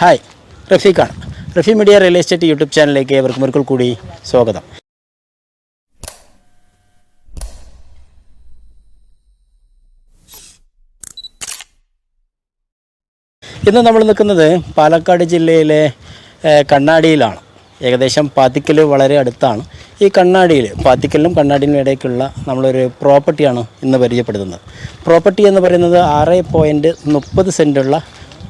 Hi റഫീഖാണ് Rafi media real estate YouTube ചാനലിലേക്ക് ഏവർക്കും ഒരിക്കൽ കൂടി സ്വാഗതം. ഇന്ന് നമ്മൾ നിൽക്കുന്നത് പാലക്കാട് ജില്ലയിലെ കണ്ണാടിയിലാണ്. ഏകദേശം പാത്തിക്കൽ വളരെ അടുത്താണ്. ഈ കണ്ണാടിയിൽ പാത്തിക്കലിനും കണ്ണാടിനും ഇടയ്ക്കുള്ള നമ്മളൊരു പ്രോപ്പർട്ടിയാണ് ഇന്ന് പരിചയപ്പെടുത്തുന്നത്. പ്രോപ്പർട്ടി എന്ന് പറയുന്നത് ആറ് പോയിന്റ് മുപ്പത് സെന്റുള്ള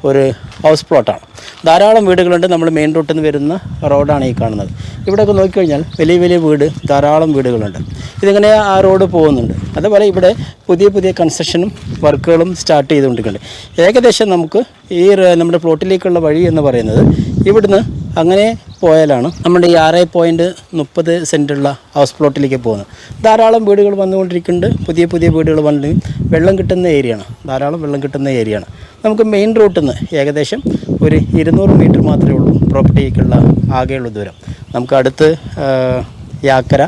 ഒരു ഹൗസ് പ്ലോട്ടാണ് ധാരാളം വീടുകളുണ്ട് നമ്മൾ മെയിൻ റോട്ടിൽ നിന്ന് വരുന്ന റോഡാണ് ഈ കാണുന്നത്. ഇവിടെയൊക്കെ നോക്കിക്കഴിഞ്ഞാൽ വലിയ വലിയ വീട് ധാരാളം വീടുകളുണ്ട്. ഇതിങ്ങനെ ആ റോഡ് പോകുന്നുണ്ട്. അതുപോലെ ഇവിടെ പുതിയ പുതിയ കൺസ്ട്രക്ഷനും വർക്കുകളും സ്റ്റാർട്ട് ചെയ്തുകൊണ്ടിരിക്കുന്നുണ്ട്. ഏകദേശം നമുക്ക് ഈ നമ്മുടെ പ്ലോട്ടിലേക്കുള്ള വഴി എന്ന് പറയുന്നത് ഇവിടുന്ന് അങ്ങനെ പോയാലാണ് നമ്മുടെ ഈ ആറ് പോയിന്റ് മുപ്പത് സെന്റുള്ള ഹൗസ് പ്ലോട്ടിലേക്ക് പോകുന്നത്. ധാരാളം വീടുകൾ വന്നുകൊണ്ടിരിക്കുന്നുണ്ട്. പുതിയ പുതിയ വീടുകൾ വന്നു വെള്ളം കിട്ടുന്ന ഏരിയയാണ് ധാരാളം വെള്ളം കിട്ടുന്ന ഏരിയയാണ് നമുക്ക് മെയിൻ റൂട്ടിൽ നിന്ന് ഏകദേശം ഒരു ഇരുന്നൂറ് മീറ്റർ മാത്രമേ ഉള്ളൂ പ്രോപ്പർട്ടിക്കുള്ള ആകെയുള്ള ദൂരം. നമുക്ക് അടുത്ത് യാക്കര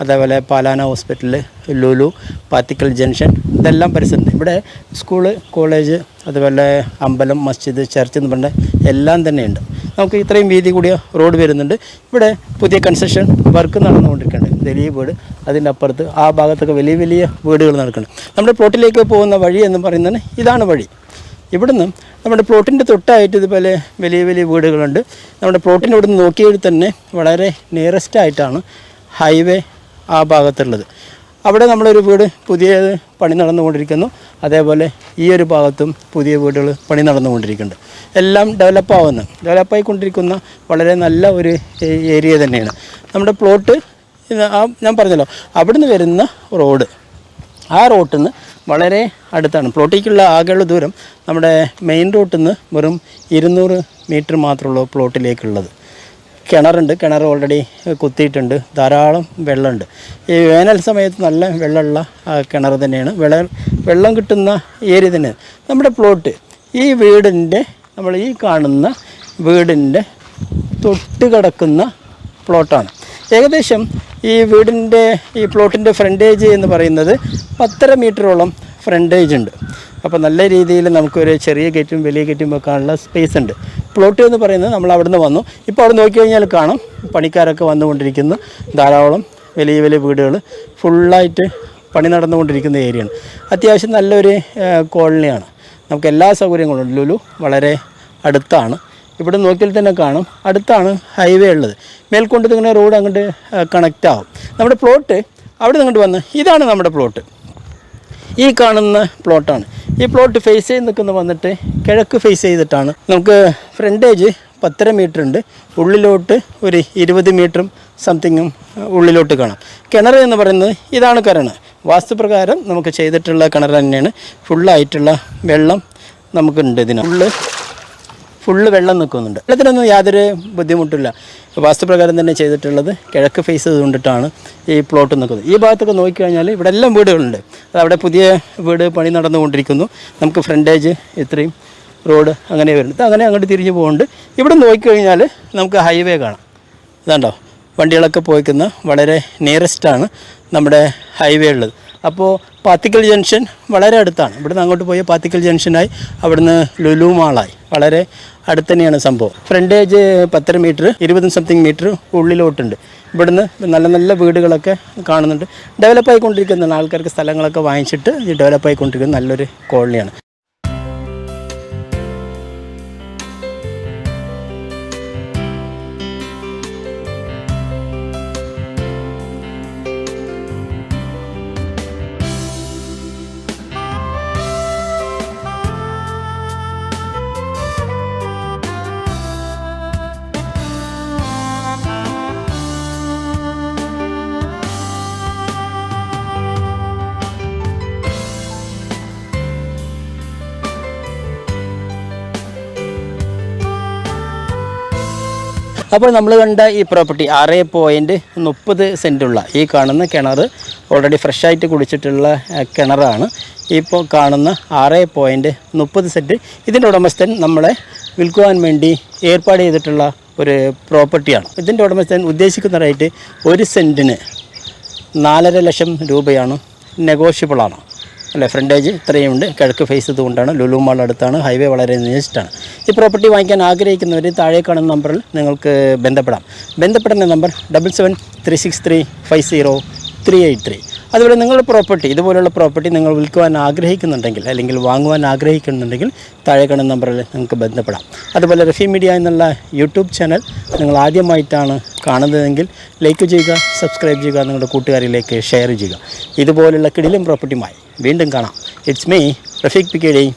അതേപോലെ പാലാന ഹോസ്പിറ്റൽ ലുലു പാത്തിക്കൽ ജംഗ്ഷൻ ഇതെല്ലാം പരിസരത്ത്. ഇവിടെ സ്കൂൾ കോളേജ് അതുപോലെ അമ്പലം മസ്ജിദ് ചർച്ച് എന്ന് പറഞ്ഞ എല്ലാം തന്നെയുണ്ട്. നമുക്ക് ഇത്രയും വീതി കൂടിയ റോഡ് വരുന്നുണ്ട്. ഇവിടെ പുതിയ കൺസ്ട്രക്ഷൻ വർക്ക് നടന്നുകൊണ്ടിരിക്കുന്നുണ്ട്. വലിയ വീട്. അതിന്റെ അപ്പുറത്ത് ആ ഭാഗത്തൊക്കെ വലിയ വലിയ വീടുകൾ നടക്കുന്നുണ്ട്. നമ്മുടെ പ്ലോട്ടിലേക്ക് പോകുന്ന വഴി എന്ന് പറയുന്നത് ഇതാണ് വഴി. ഇവിടുന്ന് നമ്മുടെ പ്ലോട്ടിന്റെ തൊട്ടായിട്ട് ഇതുപോലെ വലിയ വലിയ വീടുകളുണ്ട്. നമ്മുടെ പ്ലോട്ടിന്റെ ഇവിടുന്ന് നോക്കിയാൽ തന്നെ വളരെ നിയറസ്റ്റ് ആയിട്ടാണ് ഹൈവേ ആ ഭാഗത്തുള്ളത്. അവിടെ നമ്മളൊരു വീട് പുതിയ പണി നടന്നുകൊണ്ടിരിക്കുന്നു. അതേപോലെ ഈ ഒരു ഭാഗത്തും പുതിയ വീടുകൾ പണി നടന്നുകൊണ്ടിരിക്കുന്നുണ്ട്. എല്ലാം ഡെവലപ്പാവുന്ന ഡെവലപ്പായിക്കൊണ്ടിരിക്കുന്ന വളരെ നല്ല ഒരു ഏരിയ തന്നെയാണ്. നമ്മുടെ പ്ലോട്ട് ഞാൻ പറഞ്ഞല്ലോ അവിടുന്ന് വരുന്ന റോഡ് ആ റോട്ടിൽ നിന്ന് വളരെ അടുത്താണ്. പ്ലോട്ടിലേക്കുള്ള ആകെയുള്ള ദൂരം നമ്മുടെ മെയിൻ റോട്ടിൽ നിന്ന് വെറും ഇരുന്നൂറ് മീറ്റർ മാത്രമുള്ളൂ പ്ലോട്ടിലേക്കുള്ളത് കിണറുണ്ട്. കിണർ ഓൾറെഡി കുത്തിയിട്ടുണ്ട്. ധാരാളം വെള്ളമുണ്ട്. ഈ വേനൽ സമയത്ത് നല്ല വെള്ളമുള്ള കിണർ തന്നെയാണ്. വെള്ളം വെള്ളം കിട്ടുന്ന ഏരിയ തന്നെ നമ്മുടെ പ്ലോട്ട് ഈ വീടിന്റെ നമ്മൾ ഈ കാണുന്ന വീടിന്റെ തൊട്ട് കിടക്കുന്ന പ്ലോട്ടാണ് ഏകദേശം ഈ വീടിന്റെ ഈ പ്ലോട്ടിന്റെ ഫ്രണ്ടേജ് എന്ന് പറയുന്നത് പത്തര മീറ്ററോളം ഫ്രണ്ടേജ് ഉണ്ട്. അപ്പോൾ നല്ല രീതിയിൽ നമുക്കൊരു ചെറിയ ഗേറ്റും വലിയ ഗേറ്റും വെക്കാനുള്ള സ്പേസ് ഉണ്ട്. പ്ലോട്ട് എന്ന് പറയുന്നത് നമ്മൾ അവിടുന്ന് വന്നു. ഇപ്പോൾ അവിടെ നോക്കി കഴിഞ്ഞാൽ കാണാം. പണിക്കാരൊക്കെ വന്നുകൊണ്ടിരിക്കുന്നു. ധാരാളം വലിയ വലിയ വീടുകൾ ഫുള്ളായിട്ട് പണി നടന്നുകൊണ്ടിരിക്കുന്ന ഏരിയയാണ് അത്യാവശ്യം നല്ലൊരു കോളനിയാണ് നമുക്ക് എല്ലാ സൗകര്യങ്ങളും ഉണ്ട്. ലുലു വളരെ അടുത്താണ്. ഇവിടെ നോക്കിയാൽ തന്നെ കാണും. അടുത്താണ് ഹൈവേ ഉള്ളത്. മേൽക്കൊണ്ട് ഇങ്ങനെ റോഡ് അങ്ങോട്ട് കണക്റ്റ് ആവും. നമ്മുടെ പ്ലോട്ട് അവിടെ നിങ്ങോട്ട് വന്ന്. ഇതാണ് നമ്മുടെ പ്ലോട്ട് ഈ കാണുന്ന പ്ലോട്ടാണ്. ഈ പ്ലോട്ട് ഫേസ് ചെയ്ത് നിൽക്കുന്ന വന്നിട്ട് കിഴക്ക് ഫേസ് ചെയ്തിട്ടാണ്. നമുക്ക് ഫ്രണ്ടേജ് പത്തര മീറ്റർ ഉണ്ട്. ഉള്ളിലോട്ട് ഒരു ഇരുപത് മീറ്ററും സംതിങ്ങും ഉള്ളിലോട്ട് കാണാം. കിണർ എന്ന് പറയുന്നത് ഇതാണ് കിണർ. വാസ്തുപ്രകാരം നമുക്ക് ചെയ്തിട്ടുള്ള കിണർ തന്നെയാണ്. ഫുള്ളായിട്ടുള്ള വെള്ളം നമുക്കുണ്ട് ഇതിന്. ഫുള്ള് ഫുള്ള് വെള്ളം നിൽക്കുന്നുണ്ട്. വെള്ളത്തിനൊന്നും യാതൊരു ബുദ്ധിമുട്ടില്ല വാസ്തുപ്രകാരം തന്നെ ചെയ്തിട്ടുള്ളത് കിഴക്ക് ഫേസ് ചെയ്തുകൊണ്ടിട്ടാണ് ഈ പ്ലോട്ട് നിൽക്കുന്നത്. ഈ ഭാഗത്തൊക്കെ നോക്കിക്കഴിഞ്ഞാൽ ഇവിടെ എല്ലാം വീടുകളുണ്ട്. അവിടെ പുതിയ വീട് പണി നടന്നുകൊണ്ടിരിക്കുന്നു. നമുക്ക് ഫ്രണ്ടേജ് ഇത്രയും റോഡ് അങ്ങനെ വരുന്നുണ്ട്. അങ്ങനെ അങ്ങോട്ട് തിരിഞ്ഞു പോകുന്നുണ്ട് ഇവിടെ നോക്കിക്കഴിഞ്ഞാൽ നമുക്ക് ഹൈവേ കാണാം. ഇതാണ്ടോ? വണ്ടികളൊക്കെ പോയിക്കുന്ന വളരെ നിയറസ്റ്റാണ് നമ്മുടെ ഹൈവേ ഉള്ളത്. അപ്പോൾ പാത്തിക്കൽ ജംഗ്ഷൻ വളരെ അടുത്താണ്. ഇവിടുന്ന് അങ്ങോട്ട് പോയ പാത്തിക്കൽ ജംഗ്ഷനായി അവിടുന്ന് ലുലു മാളായി വളരെ അടുത്ത് തന്നെയാണ് സംഭവം. ഫ്രണ്ടേജ് പത്തര മീറ്റർ ഇരുപത് സംതിങ് മീറ്റർ ഉള്ളിലോട്ടുണ്ട്. ഇവിടുന്ന് നല്ല നല്ല വീടുകളൊക്കെ കാണുന്നുണ്ട്. ഡെവലപ്പ് ആയിക്കൊണ്ടിരിക്കുന്ന ആൾക്കാർക്ക് സ്ഥലങ്ങളൊക്കെ വാങ്ങിച്ചിട്ട് ഡെവലപ്പായിക്കൊണ്ടിരിക്കുന്ന നല്ലൊരു കോളനിയാണ്. അപ്പോൾ നമ്മൾ കണ്ട ഈ പ്രോപ്പർട്ടി ആറ് പോയിന്റ് മുപ്പത് സെന്റുള്ള ഈ കാണുന്ന കിണർ ഓൾറെഡി ഫ്രഷായിട്ട് കുടിച്ചിട്ടുള്ള കിണറാണ്. ഇപ്പോൾ കാണുന്ന ആറ് പോയിന്റ് മുപ്പത് സെന്റ് ഇതിന്റെ ഉടമസ്ഥൻ നമ്മളെ വിൽക്കുവാൻ വേണ്ടി ഏർപ്പാട് ചെയ്തിട്ടുള്ള ഒരു പ്രോപ്പർട്ടിയാണ് ഇതിന്റെ ഉടമസ്ഥൻ ഉദ്ദേശിക്കുന്ന റേറ്റ് ഒരു സെന്റിന് നാലര ലക്ഷം രൂപയാണ് നെഗോഷ്യബിളാണ് അല്ലേ? ഫ്രണ്ടേജ് ഇത്രയുമുണ്ട്. കിഴക്ക് ഫേസ് ഇതുകൊണ്ടാണ്. ലുലു മാൾ അടുത്താണ്. ഹൈവേ വളരെ നിയസ്റ്റാണ് ഈ പ്രോപ്പർട്ടി വാങ്ങിക്കാൻ ആഗ്രഹിക്കുന്നവർ താഴെ കാണുന്ന നമ്പറിൽ നിങ്ങൾക്ക് ബന്ധപ്പെടാം. ബന്ധപ്പെടുന്ന number double seven three six three five zero three eight three അതുപോലെ നിങ്ങളുടെ പ്രോപ്പർട്ടി ഇതുപോലുള്ള പ്രോപ്പർട്ടി നിങ്ങൾ വിൽക്കുവാൻ ആഗ്രഹിക്കുന്നുണ്ടെങ്കിൽ അല്ലെങ്കിൽ വാങ്ങുവാൻ ആഗ്രഹിക്കുന്നുണ്ടെങ്കിൽ താഴെ കാണുന്ന നമ്പറിൽ നിങ്ങൾക്ക് ബന്ധപ്പെടാം. അതുപോലെ റഫി മീഡിയ എന്നുള്ള യൂട്യൂബ് ചാനൽ നിങ്ങൾ ആദ്യമായിട്ടാണ് കാണുന്നതെങ്കിൽ ലൈക്ക് ചെയ്യുക സബ്സ്ക്രൈബ് ചെയ്യുക നിങ്ങളുടെ കൂട്ടുകാരിലേക്ക് ഷെയർ ചെയ്യുക. ഇതുപോലുള്ള കിടിലും പ്രോപ്പർട്ടിയുമായി വീണ്ടും കാണാം. It's me Rafeeq പിക്കേഡി